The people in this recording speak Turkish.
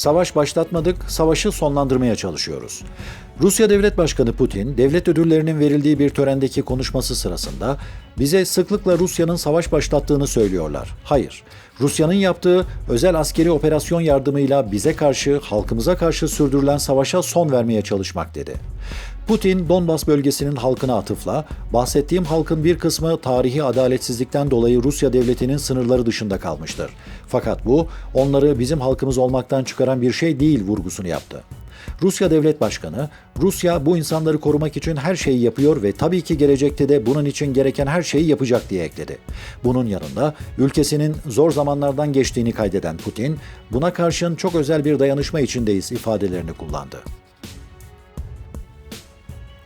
savaş başlatmadık, savaşı sonlandırmaya çalışıyoruz. Rusya Devlet Başkanı Putin, devlet ödüllerinin verildiği bir törendeki konuşması sırasında bize sıklıkla Rusya'nın savaş başlattığını söylüyorlar. Hayır, Rusya'nın yaptığı özel askeri operasyon yardımıyla bize karşı, halkımıza karşı sürdürülen savaşa son vermeye çalışmak dedi. Putin, Donbas bölgesinin halkına atıfla, bahsettiğim halkın bir kısmı tarihi adaletsizlikten dolayı Rusya devletinin sınırları dışında kalmıştır. Fakat bu, onları bizim halkımız olmaktan çıkaran bir şey değil vurgusunu yaptı. Rusya Devlet Başkanı, Rusya bu insanları korumak için her şeyi yapıyor ve tabii ki gelecekte de bunun için gereken her şeyi yapacak diye ekledi. Bunun yanında ülkesinin zor zamanlardan geçtiğini kaydeden Putin, buna karşın çok özel bir dayanışma içindeyiz ifadelerini kullandı.